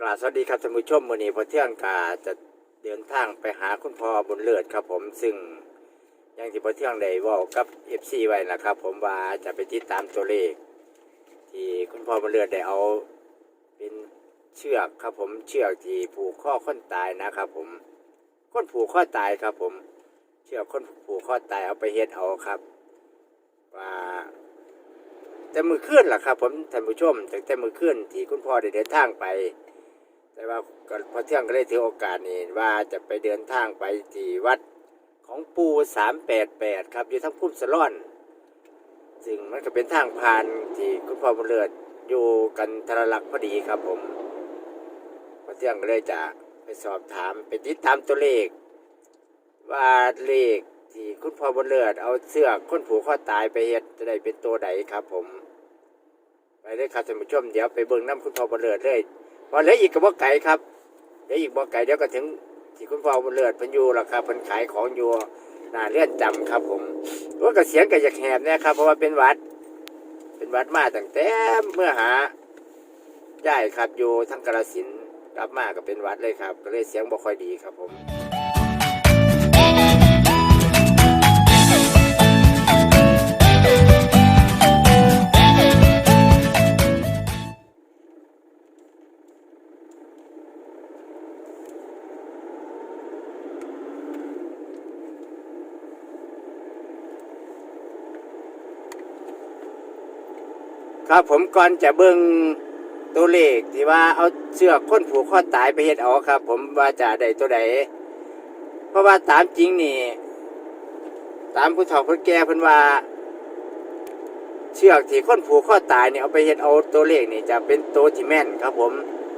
กราบสวัสดีครับท่านผู้ชมวันนี้พอเที่ยงกาจะเดินทางไปหาคุณพ่อบนเลือดครับผมซึ่งอยังที่พอเที่ยงได้เว่ากับเอฟซีไว้นะครับ ผมว่าจะไปติดตามตัวเลข ที่คุณพ่อบนเลือดได้เอาเป็นเชือกครับผมเชือกที่ผูกข้อค้นตายนะครับผมค้นผูกข้อตายครับ ผมเชือกค้นผูกข้อตายเอาไปเฮ็ดเอาครับว่าแต่มือเคลื่อนล่ะครับ ผมท่านผู้ชมจากแต่มือเคลื่อนที่คุณพ่อได้เดินทางไป แต่ว่าก็พอเที่ยงก็เลยถือโอกาสนี้ว่าจะไปเดินทางไปที่วัดของปูสามแปดแปดครับอยู่ทั้งพุ่มสล่อนซึ่งมันก็เป็นทางผ่านที่คุณพ่อบุญเลิศอยู่กันทรลักษ์พอดีครับผมพอเที่ยงก็เลยจะไปสอบถามไปติดตามตัวเลข ว่าเลขที่คุณพ่อบุญเลิศเอาเสื้อคนผูกข้อตายไปเฮ็ดจะได้เป็นตัวใดครับผม ไปเลยครับท่านผู้ชมเดี๋ยวไปเบิ่งน้ำคุณพ่อบุญเลิศเลย พอเหลืออีกกับบ่ไก่ครับเหลืออีกบ่ไก่เดี๋ยวก็ถึงที่คุณพ่อบุญเลิศเพันยูราคาเพิ่นขายของอยู่หน้าเลื่อนจำครับ ผมว่ากระเสียงก็อยากแหบเนี่ยครับ เพราะว่าเป็นวัด เป็นวัดมาตั้งแต่เมื่อหาได้ครับอยู่ทั้งกระสินกลับมาก็เป็นวัดเลยครับก็เลยเสียงบ่ค่อยดีครับผม ครับผมก่อนจะเบิ่งตัวเลขที่ว่าเอาเชือกค้นผูกข้อตายไปเฮ็ดเอาครับ ผมว่าจะได้ตัวใดเพราะว่าตามจริงนี่ ตามผู้เฒ่าผู้แก่เพิ่นว่า เชือกที่ค้นผูกข้อตายเนี่ยเอาไปเฮ็ดเอาตัวเลขนี่จะเป็นตัวที่แม่นครับ ผม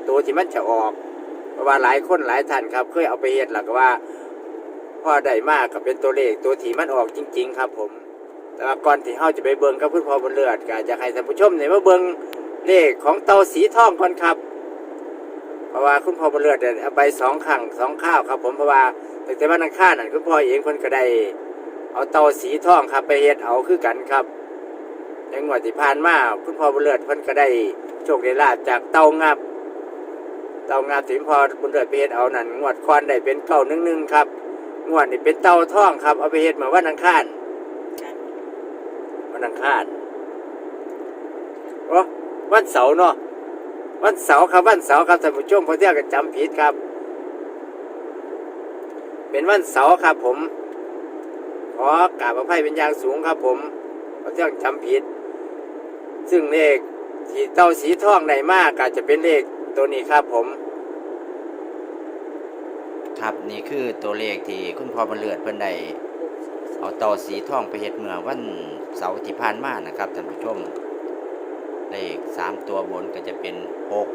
ตัวที่มันจะออก เพราะว่าหลายคนหลายท่านครับ เคยเอาไปเฮ็ดหลักว่าพอได้มากก็เป็นตัวเลขตัวที่มันออกจริง ๆ ครับ ผม แต่ว่าก่อนที่เฮาจะไปเบิ่งกับคุณพ่อบนเลือดก็จะให้ท่านผู้ชมเนี่ยมาเบิ่งเลขของเตาสีทองก่อนครับ เพราะว่าคุณพ่อบนเลือดเนี่ยเอาไปสองครั้งสองข้าวครับ ผมเพราะว่าตั้งแต่วันอังคารนั่นคุณพ่อเองเพิ่นก็ได้เอาเตาสีทองครับ ไปเฮ็ดเอาคือกันครับในงวดที่ผ่านมาคุณพ่อบนเลือดเพิ่นก็ได้โชคได้ลาบจากเตางับ เตางับที่คุณพ่อบนเลือดไปเฮ็ดเอานั่นงวดก่อนได้เป็นเก้าหนึ่งหนึ่งครับ งวดนี้เป็นเตาทองครับเอาไปเฮ็ดเมื่อวันอังคาร วันอังคารโอ้วันเสาร์เนาะวันเสาร์ครับวันเสาร์ครับท่านผู้ชมพอเที่ยวกันจำผิดครับ เป็นวันเสาร์ครับ ผมขอกราบอภัยเป็นอย่างสูงครับ ผมพอเที่ยวจำผิด ซึ่งเลขที่เต้าสีทองในมากอาจจะเป็นเลขตัวนี้ครับผม ครับนี่คือตัวเลขที่คุณพ่อบรรเลือดเพิ่นได้ เอาเต่อสีทองไปเฮ็ดเมื่อวันเสาร์ที่ผ่านมานะครับท่านผู้ชม เลขสามตัวบนก็จะเป็นหก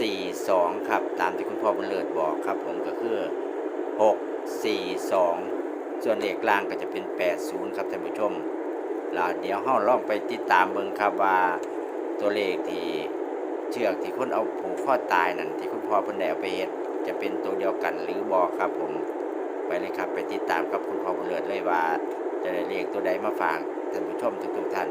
สี่สองครับ ตามที่คุณพ่อบรรเลือดบอกครับ ผมก็คือหกสี่สองส่วนเลขกลางก็จะเป็นแปดศูนย์ครับท่านผู้ชมแล้วเดี๋ยวเฮาลองไปติดตามเบิ่งครับว่าตัวเลขที่เชือกที่คนเอาผูกข้อตายนั่นที่คุณพ่อเพิ่นได้เอาไปเฮ็ดจะเป็นตัวเดียวกันหรือบอครับผม ไปเลยครับไปติดตามกับคุณพ่อบุญเลิศเลยว่า จะได้เลขตัวใดมาฝากท่านผู้ชมทุกๆท่าน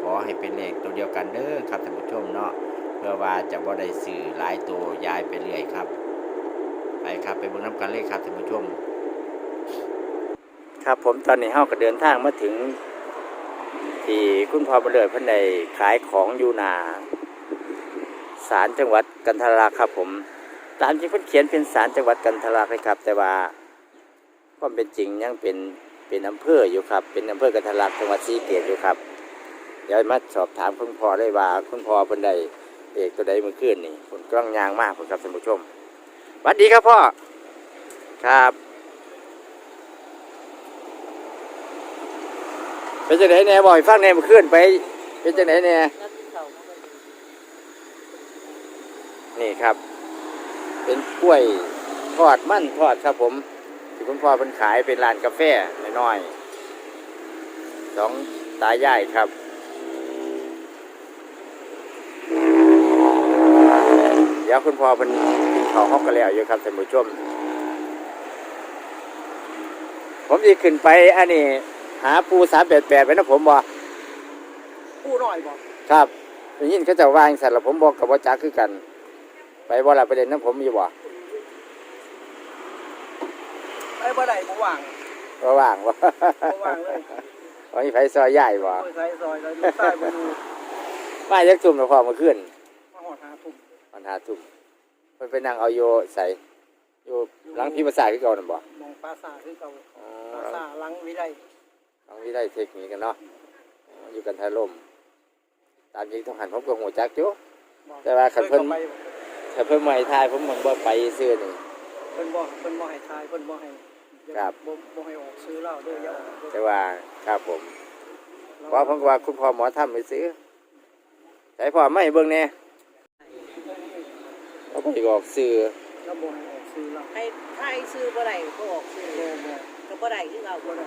ขอให้เป็นเลขตัวเดียวกันเด้อครับท่านผู้ชมเนาะเพื่อว่าจะว่าได้สื่อหลายตัวยายไปเรื่อยครับ ไปครับไปเบิ่งน้ำกันเลยครับท่านผู้ชม ครับผมตอนนี้เฮาก็เดินทางมาถึง ที่คุณพ่อบรรเลิศเพิ่นได้ขายของอยู่นาศาลจังหวัดกันทราครับผม ตามที่เพิ่นเขียนเป็นศาลจังหวัดกันทราเลยครับ แต่ว่าความเป็นจริงยังเป็นเป็นอำเภออยู่ครับ เป็นอำเภอกันทราจังหวัดศรีเกตอยู่ครับเดี๋ยวมาสอบถามคุณพ่อได้ว่าคุณพ่อเพิ่นได้เอกตัวใดเมื่อคืนนี่ผมกำลังยางมากผมครับท่านผู้ชมสวัสดีครับพ่อครับเป็นจังไหนแหน่บ่อยฟังแหน่มาขึ้นไป เป็นจังไหนแหน่นี่ครับ เป็นกล้วยทอดมั่นทอดครับผมที่คุณพ่อเป็นขายเป็นร้านกาแฟน้อยๆสองตายายครับเดี๋ยวคุณพ่อเป็นกินข้าวฮอกกันแล้วอยู่ครับท่านผู้ชมผมจะขึ้นไปอันนี้ หาปูสามแปดแปดไว้นะผมบอกผู้น้อยบอกครับได้ยินเขาจะวาจั่งสัตว์แล้วผมบอกกับว่าจักคือกัน ไปบ่ล่ะไปเล่นน้ำผมอยู่บ่ไอ้บ่ได้บ่ว่างบ่ว่างบ่บ่ว่างเลยวันนี้ไผซอยใหญ่บ่โอ้ยใส่ซอยแล้วลูกใต้บ่อยู่มาจักทุ่มแล้วพอมาขึ้นมาหอดหาทุ่มมันหาทุ่มเพิ่นไปนั่งเอาอยู่ใส่อยู่หลังพิมพ์ศาสตร์คือเก่านั่นบ่มองปราสาทคือเก่าอ๋ปราอสาทหลังวิไลหลังวิได้เทคนิคกันเนาะอ๋ออยู่กันทายลมตามจริงต้องหันผมก็หัวจักอยู่บอกแต่ว่าคันเพิ่นคยข้าไป ถ้าเพิ่นมาให้ทายผมมันบ่ไปซื้อนี่ เพิ่นบ่เพิ่นบ่ให้ทายเพิ่นบ่ให้ครับ บ่บ่ให้ออกซื้อเหล้าด้วยอย่าออกด้วยแต่ว่าครับผมเพราะผมก็ว่าคุณพ่อหมอทำไปซื้อแต่พ่อไม่ให้เบิ่งแน่เขาก็สิออกซื้อแล้วบ่ให้ออกซื้อเหล้าให้ถ้าให้ซื้อบ่ได้ก็ออกซื้อบ่บ่ก็บ่ได้คือเอาบ่ได้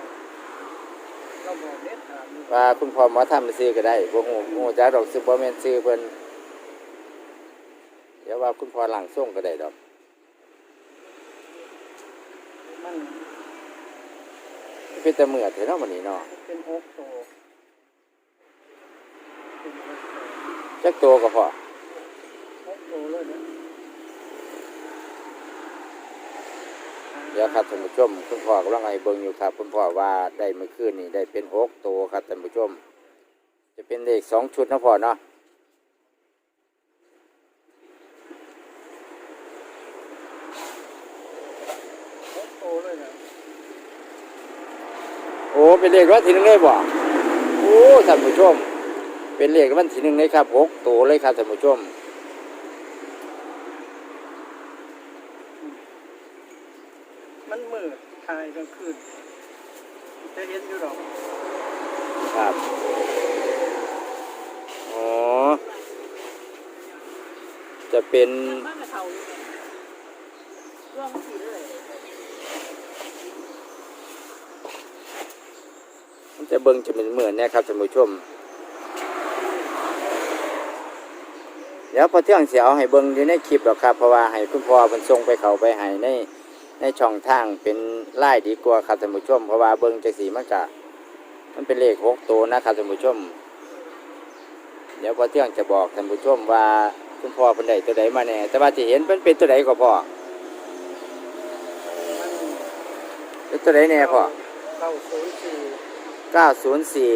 เราบอกเด็ดขาดเลยว่าคุณพ่อหมอทำไปซื้อก็ได้บ่ฮู้ฮู้จักดอกซื้อบ่แม่นซื้อเพิ่นเดี๋ย วว่าคุณพ่อหลังส่งก็ได้ดอก มันเป็นแต่เมื่อเถอะเนาะมื้อนี้เนาะเป็นหกโตเป็นหกโตจักโตก็พอหกโตเลยนะเดี๋ยวครับท่านผู้ชมคุณพ่อกำลังให้เบิ่งอยู่ครับ คุณพ่อว่าได้เมื่อคืนนี้ได้เป็นหกโตครับท่านผู้ชม จะเป็นเลขสองชุดเนาะพ่อเนาะ หกโตเลยนะ โอ้ เป็นเลขรางวันที่หนึ่งเลยบ่โอ้ท่านผู้ชม เป็นเลขรางวันที่หนึ่งเลยครับหกโตเลยครับท่านผู้ชมมันมืดทายกลางคืนจะเห็นอยู่ดอกครับอ๋อจะเป็นมันก็เท่าอยู่ร่วงสิเลย มัน จะเบิ่งจะเป็นเหมือนนะครับท่านผู้ชม เดี๋ยวพอเที่ยงเสียเอาให้เบิ่งอยู่ในคลิปหรอกครับ เพราะว่าให้คุณพ่อมันส่งไปเขาไปให้ในในช่องทางเป็นไล่ดีกว่าครับท่านผู้ชม เพราะว่าเบิ่งจังสีมันกะมันเป็นเลขหกตัวนะครับท่านผู้ชม เดี๋ยวพอเที่ยงจะบอกท่านผู้ชมว่าคุณพ่อเป็นใดตัวใดมาแน่แต่ว่าที่เห็นเป็นเป็นตัวใดก็พ่อเป็นตัวใดแน่พ่อเก้าศูนย์สี่ เก้าศูนย์สี่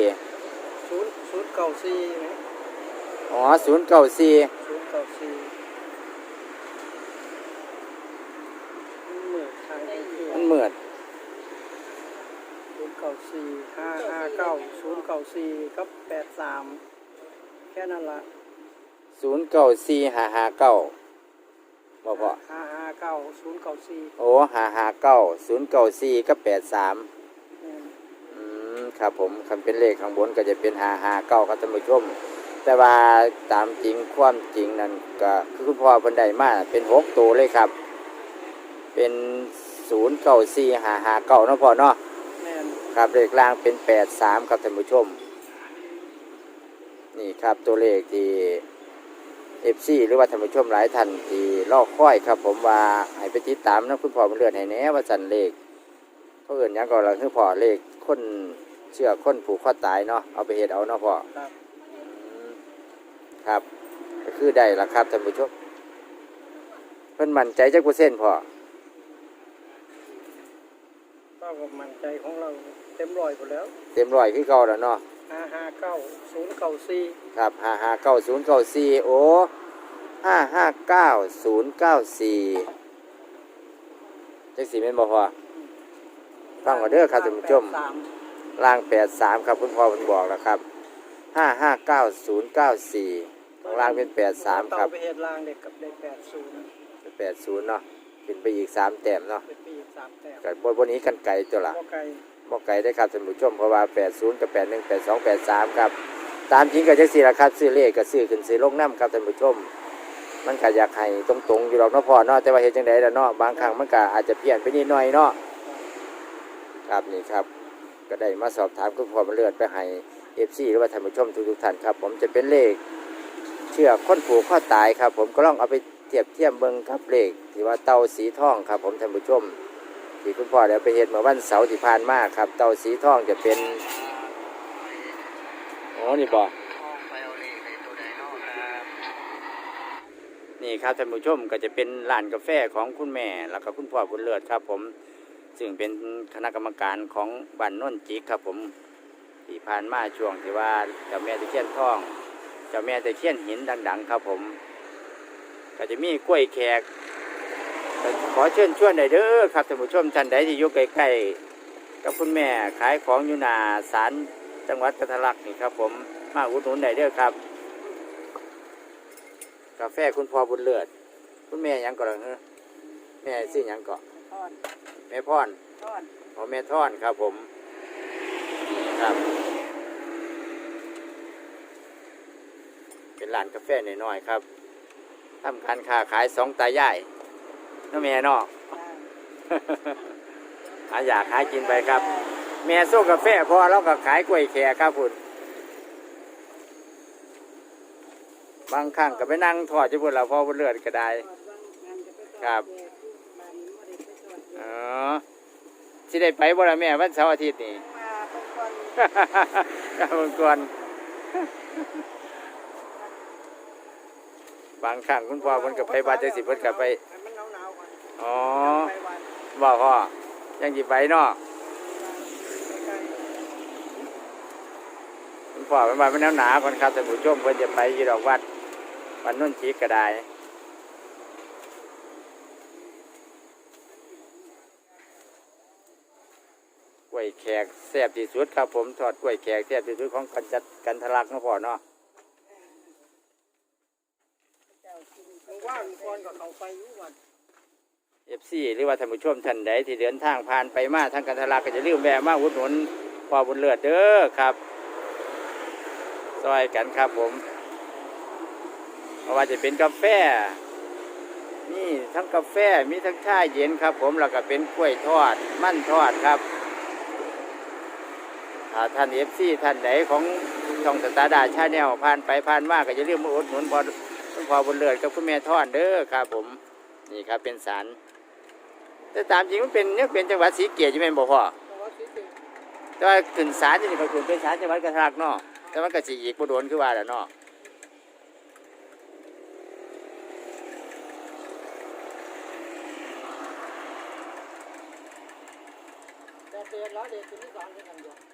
ศูนย์ศูนย์เก้าสี่ไหมอ๋อศูนย์เก้าสี่ศูนย์เก้าสี่มืดทายกลางคืนมันเหมือนศูนย์เก้าสี่ห้าห้าเก้าศูนย์เก้าสี่กับแปดสามแค่นั้นละศูนย์เก้าสี่ห้าห้าเก้าบ่พ่อห้าห้าเก้าศูนย์เก้าสี่โอ้ห้าห้าเก้าศูนย์เก้าสี่ก็แปดสามแม่นอืม ครับ ผมคำเป็นเลขข้างบนก็จะเป็นห้าห้าเก้าครับท่านผู้ชม แต่ว่าตามจริงความจริงนั่นก็คือคุณพ่อเพิ่นได้มาเป็นหกตัวเลยครับ เป็นศูนย์เก้าสี่ห้าห้าเก้าเนาะพ่อเนาะแม่นครับเลขล่างเป็นแปดสามครับท่านผู้ชม นี่ครับตัวเลขที่เอฟซีหรือว่าท่านผู้ชมหลายท่านที่ลอกค่อยครับ ผมว่าให้ไปติดตามนะคุณพ่อมันเลือดให้แหน่ว่าสันเลขเขาเอื่นหยังก็เราคือพ่อเลขคน เชื่อคนผูกข้อตายเนาะเอาไปเห็ดเอาเนาะพ่อครับอืมครับ ก็คือได้ละครับท่านผู้ชมเพิ่นมั่นใจจักเปอร์เซ็นต์พ่อก็กับมั่นใจของเราเต็มร้อยหมดแล้วเต็มร้อยคือเก่าแล้วเนาะห้าห้าเก้าศูนย์เก้าสี่ครับห้าห้าเก้าศูนย์เก้าสี่โอ้ห้าห้าเก้าศูนย์เก้าสี่จักสี่เป็นบ่พอฟังก่อนเด้อครับท่านผู้ชม สาม ล่างแปดสามครับคุณพ่อคุณบอกแล้วครับห้าห้าเก้าศูนย์เก้าสี่ข้างล่างเป็นแปดสามครับเอไปเหตุลางเด็กกับเด็กแปดศูนย์เป็นแปดศูนย์เนาะขึ้นไปอีกสามแต้มเนาะเป็นปีสามแต้มกับบนบนนี้กันไกลตัวละพ่อไก่บ่ไกลได้ครับท่านผู้ชมเพราะว่าแปดศูนย์กับแปดหนึ่งแปดสองแปดสามครับ ตามจริงก็จักสี่ละครับซื้อเลขก็ซื้อขึ้นซื้อลงน้ำครับท่านผู้ชมมันก็อยากให้ตรงๆอยู่หรอกเนาะพ่อเนาะแต่ว่าเฮ็ดจังไดล่ะเนาะบางครั้งมันก็อาจจะเพี้ยนไปนิดหน่อยเนาะครับนี่ครับ ก็ได้มาสอบถามคุณพ่อมาเลือดไปให้ FC หรือว่าท่านผู้ชมทุกๆท่านครับ ผมจะเป็นเลข เชือกค้นผูกข้อตายครับ ผมก็ลองเอาไปเทียบเทียมเบิงครับเลขที่ว่าเต่าสีทองครับ ผมท่านผู้ชมที่คุณพ่อเดี๋ยวไปเฮ็ดเมื่อวันเสาร์ที่ผ่านมาครับ เต่าสีทองจะเป็นอ๋อนี่บ่ไปเอาเลขในตัวใดเนาะครับนนี่ครับท่านผู้ชมก็จะเป็นร้านกาแฟของคุณแม่แล้วก็คุณพ่อบุญเลิศครับ ผม ซึ่งเป็นคณะกรรมการของบ้านน้นจิกครับผมที่ผ่านมาช่วงที่ว่าเจ้าแม่ตะเคียนทองเจ้าแม่ตะเคียนหินดัง ๆ ครับผม ก็จะมีกล้วยแขกขอเชิญชวนหน่อยเด้อครับท่านผู้ชมท่านใดที่อยู่ใกล้ๆกับคุณแม่ขายของอยู่หนาศาลจังหวัดกัทลักนี่ครับ ผมมาอุดหนุนหน่อยเด้อครับ กาแฟคุณพ่อบุญเลิศคุณแม่ยังก่อนเหรอแม่ชื่อยังก่อน ทอดแม่พรทอดพ่อแม่ท่อนครับผมนี่ครับ เป็นร้านกาแฟน้อยๆครับทำการค้าขายสองตายายน้าแม่เนาะหาอยากหากินไปครับ แม่สู้กาแฟพอแล้วก็ขายกล้วยแขกครับคุณบางครั้งก็ไปนั่งทอดที่บนเราพอบนเลือดก็ได้ ครับ อ๋อ สิได้ไปบ่ละแม่วันเสาร์อาทิตย์นี่มาทุกคนครับเมื่อก่อนบางครั้งคุณพ่อเพิ่นก็ไปบ้านจังสิเพิ่นก็ไปให้มันหนาวๆก่อนอ๋อไปวันบอกพ่อยังสิไปเนาะใกล้คุณพ่อเป็นบ้านเป็นหนาวๆก่อนครับท่านผู้ชมเพิ่นจะไปอยู่ดอกวัดวันนุ่นชีก็ได้ ล้วยแขกแซ่บที่สุดครับผมทอดกล้วยแขกแซ่บที่สุดของกันจัดกันทะลักเนาะพ่อเนาะๆว่างๆก่อนก็เข้าไปอยู่วันเอฟซีหรือว่าท่านผู้ชมท่านใดที่เดินทางผ่านไปมาทางกันทะลักก็จะลืมแวะมาอุดหนุนพ่อบุญเลือดเด้อครับซอยกันครับผมเพราะว่าจะเป็นกาแฟนี่ทั้งกาแฟมีทั้งชาเย็นครับ ผมแล้วก็เป็นกล้วยทอด มั่นทอดครับถ้า ท่านเอฟซีท่านใดของช่องสตาร์ดาชาแนลผ่านไปผ่านมาก็จะลืมมาอุดหนุนพอพอบุญเลือดกับคุณแม่ทอดเด้อครับผมนี่ครับเป็นสารแต่ตามจริงมันเป็นเนี่ยเป็นจังหวัดศรีเกียรติใช่ไหมบ่พ่อแต่ว่าสิสิแต่ว่าขึ้นศาลที่นี่ก็ขึ้นเป็นศาลจังหวัดกระทากเนาะแต่มันก็สิอีกบ่โดนคือว่าแหละเนาะแต่เดือนละเดือนที่สองที่กันอยู่